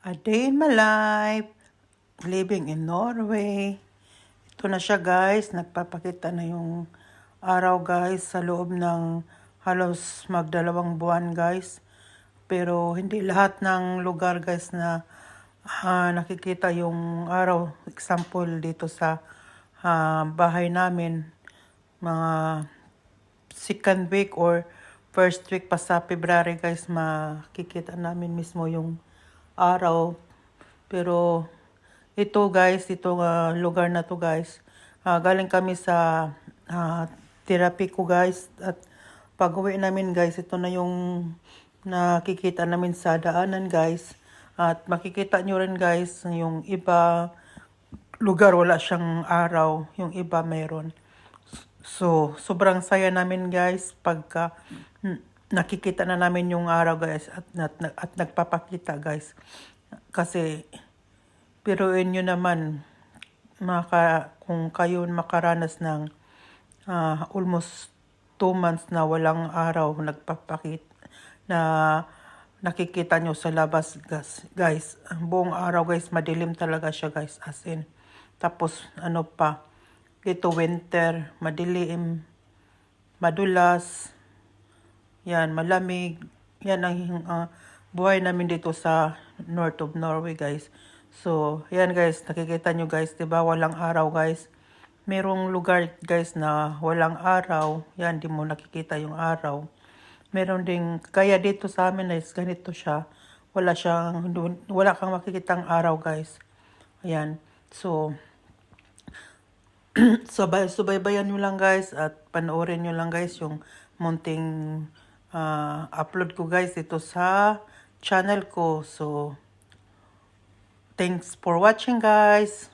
A day in my life, living in Norway. Ito na siya guys, nagpapakita na yung araw guys sa loob ng halos magdalawang buwan guys. Pero hindi lahat ng lugar guys na ah, nakikita yung araw. Example dito sa ah, bahay namin, mga second week or first week pa sa February guys makikita namin mismo yung araw. Pero ito guys itong ah, lugar na to guys ah, galing kami sa ah, therapy ko guys. At pag uwi namin guys ito na yung nakikita namin sa daanan guys. At makikita nyo rin guys yung iba lugar wala siyang araw yung iba meron. So, sobrang saya namin guys pagka nakikita na namin yung araw guys at, at, at nagpapakita guys. Kasi, piruin nyo naman, maka, kung kayo makaranas ng ah, almost two months na walang araw nagpapakita na nakikita nyo sa labas guys. guys. Buong araw guys, madilim talaga siya guys as in. Tapos ano pa, dito winter, madilim, madulas, yan, malamig. Yan ang ah, buhay namin dito sa north of Norway, guys. So, yan guys, nakikita nyo guys, 'di ba walang araw guys. Merong lugar guys na walang araw, yan, di mo nakikita yung araw. Meron ding, kaya dito sa amin guys, ganito siya. Wala siyang, wala kang makikitang araw guys. Ayan. So, Sabay, subaybayan nyo lang guys at panoorin nyo lang guys yung munting ah, upload ko guys ito sa channel ko. So, thanks for watching guys.